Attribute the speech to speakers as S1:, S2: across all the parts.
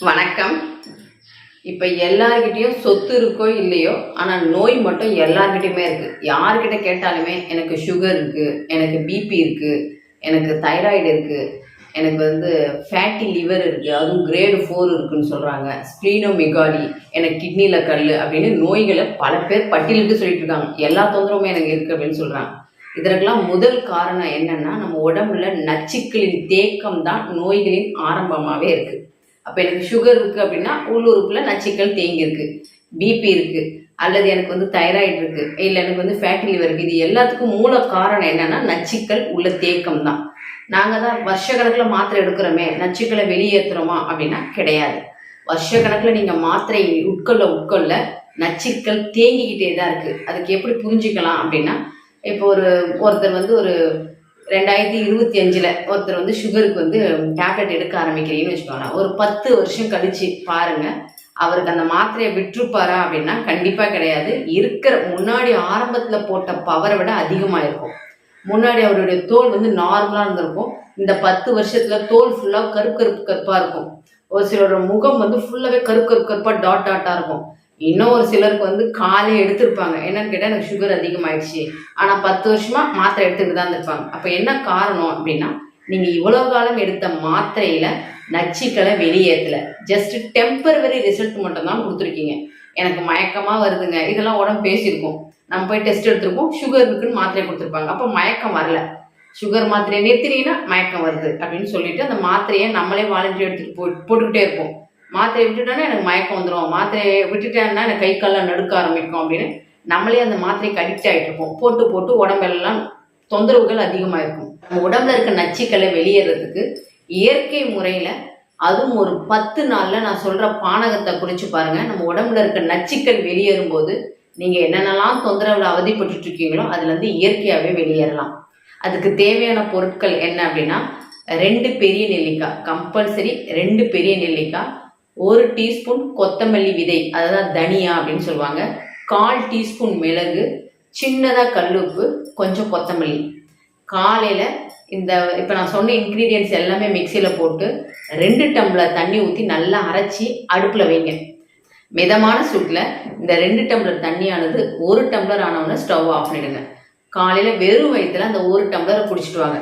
S1: வணக்கம். இப்போ எல்லார்கிட்டேயும் சொத்து இருக்கோ இல்லையோ ஆனால் நோய் மட்டும் எல்லார்கிட்டயுமே இருக்குது யார்கிட்ட கேட்டாலுமே எனக்கு சுகர் இருக்குது எனக்கு பிபி இருக்குது எனக்கு தைராய்டு இருக்குது எனக்கு வந்து ஃபேட்டி லிவர் இருக்குது அதுவும் கிரேடு ஃபோர் இருக்குன்னு சொல்கிறாங்க ஸ்ப்ளீனோமெகாலி எனக்கு கிட்னியில் கல் அப்படின்னு நோய்களை பல பேர் பட்டியலிட்டு சொல்லிட்டு இருக்காங்க. எல்லா தொந்தரவுமே எனக்கு இருக்குது அப்படின்னு சொல்கிறாங்க இதற்கெல்லாம் முதல் காரணம் என்னென்னா நம்ம உடம்புல நச்சுக்களின் தேக்கம் தான் நோய்களின் ஆரம்பமாகவே இருக்குது அப்போ எனக்கு சுகர் இருக்குது அப்படின்னா உள்ளுறுப்புல நச்சுக்கள் தேங்கியிருக்கு. பிபி இருக்குது அல்லது எனக்கு வந்து தைராய்டு இருக்குது இல்லை எனக்கு வந்து ஃபேட்டி லிவர் இருக்குது இது எல்லாத்துக்கும் மூல காரணம் என்னன்னா நச்சுக்கள் உள்ள தேக்கம் தான். நாங்கள் தான் வருஷக்கணக்கில் மாத்திரை எடுக்கிறோமே நச்சுக்களை வெளியேற்றுறோமா அப்படின்னா கிடையாது. வருஷக்கணக்கில் நீங்கள் மாத்திரை உட்கொள்ள உட்கொள்ள நச்சுக்கள் தேங்கிக்கிட்டே தான் இருக்குது அதுக்கு எப்படி புரிஞ்சுக்கலாம் அப்படின்னா இப்போ ஒரு ஒருத்தர் வந்து ஒரு ரெண்டாயிரத்தி இருபத்தி அஞ்சில் ஒருத்தர் வந்து சுகருக்கு வந்து டேப்லெட் எடுக்க ஆரம்பிக்கிறீங்கன்னு வச்சுக்கோங்களேன். ஒரு பத்து வருஷம் கழிச்சு பாருங்க. அவருக்கு அந்த மாத்திரையை விட்டுருப்பாரா அப்படின்னா கண்டிப்பாக கிடையாது. இருக்கிற முன்னாடி ஆரம்பத்தில் போட்ட பவரை விட அதிகமாக இருக்கும் முன்னாடி அவருடைய தோல் வந்து நார்மலாக இருந்திருக்கும். இந்த பத்து வருஷத்தில் தோல் ஃபுல்லாக கருப்பு கருப்பு கருப்பாக இருக்கும். ஒரு சிலரோட முகம் வந்து ஃபுல்லாகவே கருப்பு கருப்பு கருப்பாக டாட் டாட்டாக இருக்கும். இன்னும் ஒரு சிலருக்கு வந்து காலே எடுத்திருப்பாங்க. என்னன்னு கேட்டால் எனக்கு சுகர் அதிகமாயிடுச்சு. ஆனால் பத்து வருஷமா மாத்திரை எடுத்துக்கிட்டு தான் இருப்பாங்க அப்போ என்ன காரணம் அப்படின்னா நீங்கள் இவ்வளோ காலம் எடுத்த மாத்திரையில நச்சுக்களை வெளியேற்றலை. ஜஸ்ட் டெம்பரவரி ரிசல்ட் மட்டும்தான் கொடுத்துருக்கீங்க. எனக்கு மயக்கமாக வருதுங்க. இதெல்லாம் உடம்பு பேசியிருக்கோம். நம்ம போய் டெஸ்ட் எடுத்திருக்கோம். சுகர் இருக்குன்னு மாத்திரை கொடுத்துருப்பாங்க. அப்போ மயக்கம் வரல. சுகர் மாத்திரையை நிறுத்தினீங்கன்னா மயக்கம் வருது அப்படின்னு சொல்லிட்டு அந்த மாத்திரையை நம்மளே வாலண்டியர் எடுத்துட்டு போ போட்டுக்கிட்டே இருப்போம். மாத்திரை விட்டுட்டோன்னா எனக்கு மயக்கம் வந்துடும் மாத்திரையை விட்டுட்டேன்னா எனக்கு கை கால்லாம் நடுக்க ஆரம்பிக்கும் அப்படின்னு நம்மளே அந்த மாத்திரைக்கு அடிக்ட் ஆகிட்டு இருப்போம். போட்டு போட்டு உடம்பெல்லாம் தொந்தரவுகள் அதிகமாக இருக்கும். நம்ம உடம்புல இருக்க நச்சுக்களை வெளியேறதுக்கு இயற்கை முறையில் அதுவும் ஒரு பத்து நாளில் நான் சொல்கிற பானகத்தை குறித்து பாருங்கள் நம்ம உடம்புல இருக்க நச்சுக்கள் வெளியேறும் போது நீங்கள் என்னென்னலாம் தொந்தரவில் அவதிப்பட்டுட்டு இருக்கீங்களோ அதுலேருந்து இயற்கையாகவே வெளியேறலாம். அதுக்கு தேவையான பொருட்கள் என்ன அப்படின்னா ரெண்டு பெரிய நெல்லிக்காய் கம்பல்சரி ரெண்டு பெரிய நெல்லிக்காய் ஒரு டீஸ்பூன் கொத்தமல்லி விதை அதாவது தனியா அப்படின்னு சொல்லுவாங்க. கால் டீஸ்பூன் மிளகு சின்னதாக கல்லுப்பு கொஞ்சம் கொத்தமல்லி. காலையில் இந்த இப்போ நான் சொன்ன இன்க்ரீடியன்ஸ் எல்லாமே மிக்சியில் போட்டு ரெண்டு டம்ளர் தண்ணி ஊற்றி நல்லா அரைச்சி அடுப்பில் வைங்க. மிதமான சூட்டில் இந்த ரெண்டு டம்ளர் தண்ணியானது ஒரு டம்ளர் ஆனவுடனே ஸ்டவ் ஆஃப் பண்ணிடுங்க. காலையில் வெறும் வயிற்றுல அந்த ஒரு டம்ளரை குடிச்சிட்டு வாங்க.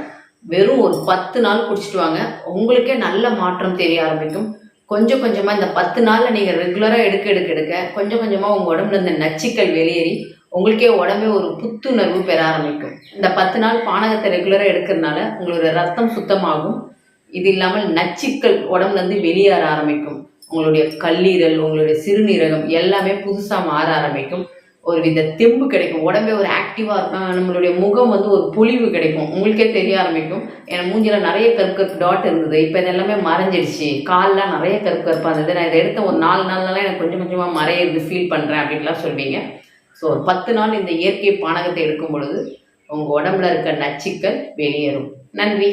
S1: வெறும் ஒரு பத்து நாள் குடிச்சிட்டு வாங்க. உங்களுக்கே நல்ல மாற்றம் தெரிய ஆரம்பிக்கும். கொஞ்சம் கொஞ்சமாக இந்த பத்து நாளில் நீங்கள் ரெகுலராக எடுக்க எடுக்க எடுக்க கொஞ்சம் கொஞ்சமாக உங்கள் உடம்புல இந்த நச்சுக்கள் வெளியேறி உங்களுக்கே உடம்பே ஒரு புத்துணர்வு பெற ஆரம்பிக்கும். இந்த பத்து நாள் பானகத்தை ரெகுலராக எடுக்கிறதுனால உங்களோட ரத்தம் சுத்தமாகும். இது இல்லாமல் நச்சுக்கள் உடம்புலேருந்து வெளியேற ஆரம்பிக்கும். உங்களுடைய கல்லீரல் உங்களுடைய சிறுநீரகம் எல்லாமே புதுசாக மாற ஆரம்பிக்கும். ஒரு வித தெம்பு கிடைக்கும். உடம்பே ஒரு ஆக்டிவாக இருக்கும். நம்மளுடைய முகம் வந்து ஒரு பொலிவு கிடைக்கும். உங்களுக்கே தெரிய ஆரம்பிக்கும். என் மூஞ்சில நிறைய கருக்கருப்பு டாட் இருந்தது. இப்போ இது எல்லாமே மறைஞ்சிடுச்சு கால்லாம் நிறைய கருக்கருப்பாக இருந்தது. நான் இதை எடுத்த ஒரு நாலு நாள்லாம் எனக்கு கொஞ்சம் கொஞ்சமாக மறையிறது ஃபீல் பண்ணுறேன் அப்படின்லாம் சொல்வீங்க. ஸோ ஒரு பத்து நாள் இந்த இயற்கை பானகத்தை எடுக்கும் பொழுது உங்கள் உடம்புல இருக்க நச்சுக்கள் வெளியேறும். நன்றி.